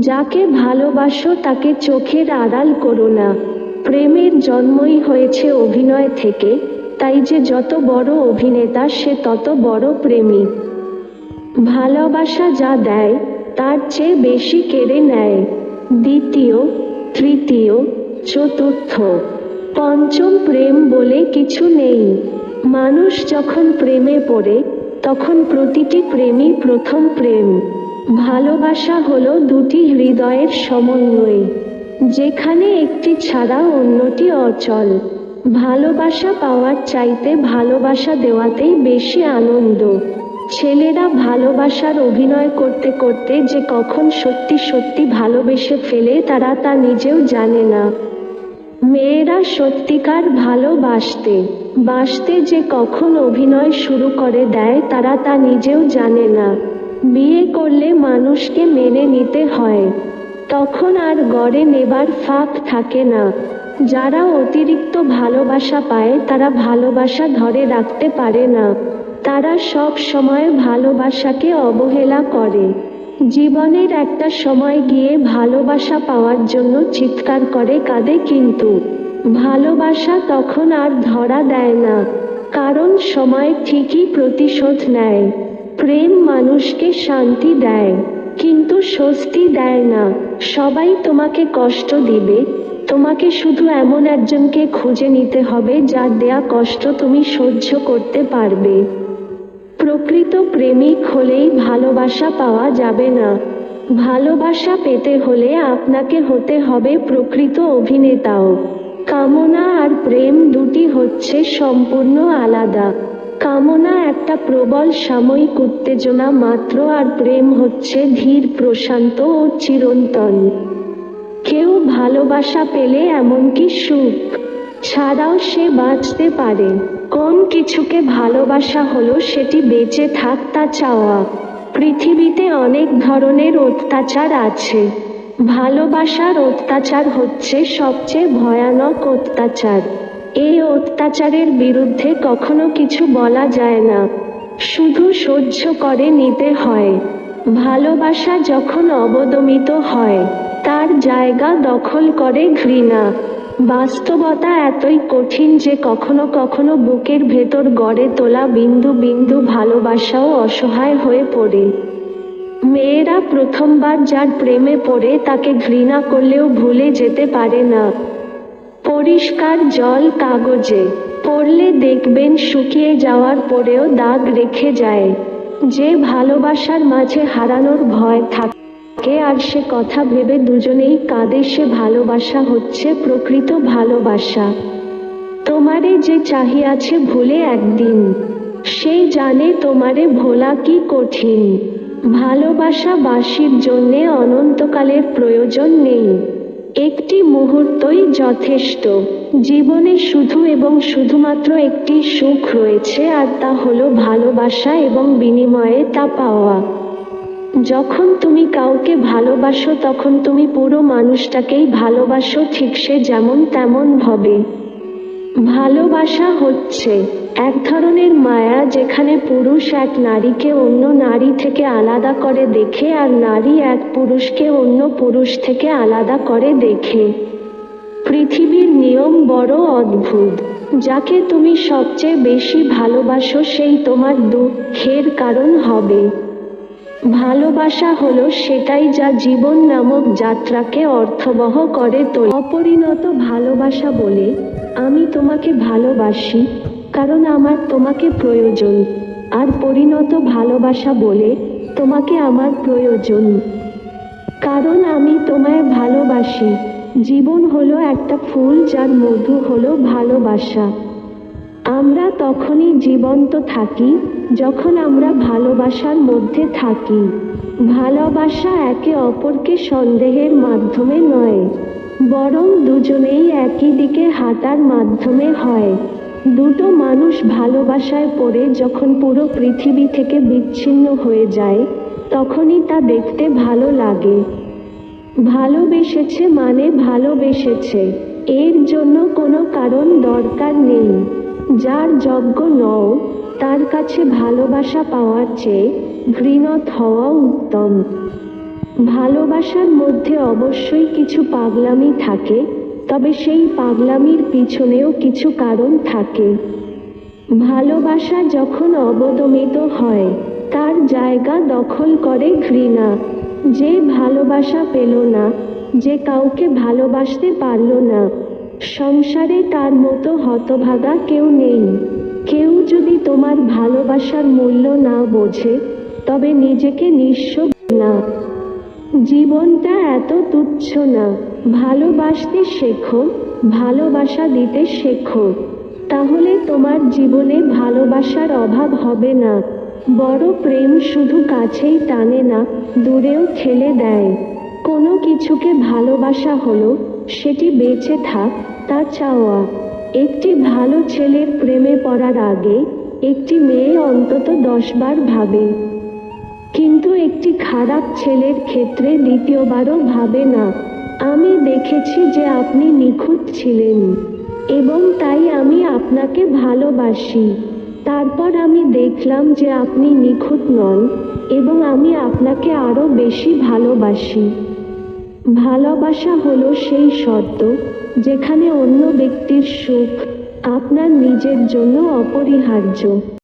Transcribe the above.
যাকে ভালোবাসো তাকে চোখের আড়াল করো না। প্রেমের জন্মই হয়েছে অভিনয় থেকে, তাই যে যত বড় অভিনেতা সে তত বড় প্রেমী। ভালোবাসা যা দেয়, তার চেয়ে বেশি কেড়ে নেয়। দ্বিতীয়, তৃতীয়, চতুর্থ। পঞ্চম প্রেম বলে কিছু নেই। মানুষ যখন প্রেমে পড়ে, তখন প্রতিটি প্রেমই প্রথম প্রেম। ভালোবাসা হলো দুটি হৃদয়ের সমন্বয়, যেখানে একটি ছাড়া অন্যটি অচল। ভালোবাসা পাওয়ার চাইতে ভালোবাসা দেওয়াতেই বেশি আনন্দ। ছেলেরা ভালোবাসার অভিনয় করতে করতে যে কখন সত্যি সত্যি ভালোবেসে ফেলে তারা তা নিজেও জানে না। মেয়েরা সত্যিকার ভালোবাসতে, বাসতে যে কখন অভিনয় শুরু করে দেয় তারা তা নিজেও জানে না। বিয়ে করলে মানুষকে মেনে নিতে হয়। তখন আর গড়ে নেবার ফাঁক থাকে না। যারা অতিরিক্ত ভালোবাসা পায়, তারা ভালোবাসা ধরে রাখতে পারে না। তারা সব সময় ভালোবাসাকে অবহেলা করে। জীবনের একটা সময় গিয়ে ভালোবাসা পাওয়ার জন্য চিৎকার করে, কাঁদে কিন্তু। ভালোবাসা তখন আর ধরা দেয় না, কারণ সময় ঠিকই প্রতিশোধ নেয়। প্রেম মানুষকে শান্তি দেয়, কিন্তু স্বস্তি দেয় না। সবাই তোমাকে কষ্ট দিবে। তোমাকে শুধু এমন একজনকে খুঁজে নিতে হবে যার দেয়া কষ্ট তুমি সহ্য করতে পারবে। প্রকৃত প্রেমিক হলেই ভালোবাসা পাওয়া যাবে না। ভালোবাসা পেতে হলে আপনাকে হতে হবে প্রকৃত অভিনেতাও। কামনা আর প্রেম দুটি হচ্ছে সম্পূর্ণ আলাদা। কামনা একটা প্রবল সাময়িক উত্তেজনা মাত্র আর প্রেম হচ্ছে ধীর, প্রশান্ত ও চিরন্তন। কেউ ভালোবাসা পেলে এমনকি সুখ ছাড়াও সে বাঁচতে পারে। কোন কিছুকে ভালোবাসা হলো সেটি বেঁচে থাক তা চাওয়া। পৃথিবীতে অনেক ধরনের অত্যাচার আছে। ভালোবাসার অত্যাচার হচ্ছে সবচেয়ে ভয়ানক অত্যাচার। এই অত্যাচারের বিরুদ্ধে কখনো কিছু বলা যায় না। শুধু সহ্য করে নিতে হয়। ভালোবাসা যখন অবদমিত হয়, তার জায়গা দখল করে ঘৃণা। বাস্তবতা এতই কঠিন যে কখনো কখনো বুকের ভেতর গড়ে তোলা বিন্দু বিন্দু ভালোবাসাও অসহায় হয়ে পড়ে। মেয়েরা প্রথমবার যার প্রেমে পড়ে তাকে ঘৃণা করলেও ভুলে যেতে পারে না। পরিষ্কার জল কাগজে, পড়লে দেখবেন শুকিয়ে যাওয়ার পরেও দাগ রেখে যায়। যে ভালোবাসার মাঝে হারানোর ভয় থাকে আর সে কথা ভেবে দুজনেই কাঁদে, সে ভালোবাসা হচ্ছে প্রকৃত ভালোবাসা। তোমারে যে চাহিয়াছে ভুলে একদিন, সে জানে তোমারে ভোলা কি কঠিন। ভালোবাসা বাসির জন্যে অনন্তকালের প্রয়োজন নেই। একটি মুহূর্তই যথেষ্ট। জীবনে শুধু এবং শুধুমাত্র একটি সুখ রয়েছে, আর তা হলো ভালোবাসা এবং বিনিময়ে তা পাওয়া। যখন তুমি কাউকে ভালোবাসো, তখন তুমি পুরো মানুষটাকেই ভালোবাসো, ঠিক সে যেমন তেমন হবে ভালোবাসা হচ্ছে এক ধরনের মায়া যেখানে পুরুষ এক নারীকে অন্য নারী থেকে আলাদা করে দেখে আর নারী এক পুরুষকে অন্য পুরুষ থেকে আলাদা করে দেখে। পৃথিবীর নিয়ম বড় অদ্ভুত। যাকে তুমি সবচেয়ে বেশি ভালোবাসো সেই তোমার দুঃখের কারণ হবে। ভালোবাসা হলো সেটাই যা জীবন নামক যাত্রাকে অর্থবহ করে তোলে। অপরিণত ভালোবাসা বলে, আমি তোমাকে ভালোবাসি কারণ আমার তোমাকে প্রয়োজন। আর পরিণত ভালোবাসা বলে, তোমাকে আমার প্রয়োজন। কারণ আমি তোমায় ভালোবাসি। জীবন হলো একটা ফুল যার মধু হলো ভালোবাসা। আমরা তখনই জীবন্ত থাকি যখন আমরা ভালোবাসার মধ্যে থাকি। ভালোবাসা একে অপরকে সন্দেহের মাধ্যমে নয়, বরং দুজনেই একই দিকে হাঁটার মাধ্যমে হয়। দুটো মানুষ ভালোবাসায় পড়ে যখন পুরো পৃথিবী থেকে বিচ্ছিন্ন হয়ে যায়, তখনই তা দেখতে ভালো লাগে। ভালোবেসেছে মানে ভালোবেসেছে, এর জন্য কোনো কারণ দরকার নেই। যার যজ্ঞ নও, তার কাছে ভালোবাসা পাওয়ার চেয়ে ঘৃণত হওয়া উত্তম। ভালোবাসার মধ্যে অবশ্যই কিছু পাগলামি থাকে, তবে সেই পাগলামির পিছনেও কিছু কারণ থাকে। ভালোবাসা যখন অবদমিত হয়, তার জায়গা দখল করে ঘৃণা। যে ভালোবাসা পেল না, যে কাউকে ভালোবাসতে পারল না সংসারে তার মতো হতভাগা কেউ নেই। কেউ যদি তোমার ভালোবাসার মূল্য না বোঝে, তবে নিজেকে নিঃস্ব না। জীবনটা এত তুচ্ছ না, ভালোবাসতে শেখো, ভালোবাসা দিতে শেখো। তাহলে তোমার জীবনে ভালোবাসার অভাব হবে না। বড় প্রেম শুধু কাছেই টানে না, দূরেও ঠেলে দেয়। কোনো কিছুকে ভালোবাসা হলো সেটি বেঁচে থাক, তা চাওয়া। একটি ভালো ছেলের প্রেমে পড়ার আগে একটি মেয়ে অন্তত দশবার ভাবে। কিন্তু একটি খারাপ ছেলের ক্ষেত্রে দ্বিতীয়বারও ভাবে না। আমি দেখেছি যে আপনি নিখুঁত ছিলেন এবং তাই আমি আপনাকে ভালোবাসি। তারপর আমি দেখলাম যে আপনি নিখুঁত নন এবং আমি আপনাকে আরও বেশি ভালোবাসি। ভালোবাসা হলো সেই শব্দ যেখানে অন্য ব্যক্তির সুখ আপনার নিজের জন্য অপরিহার্য।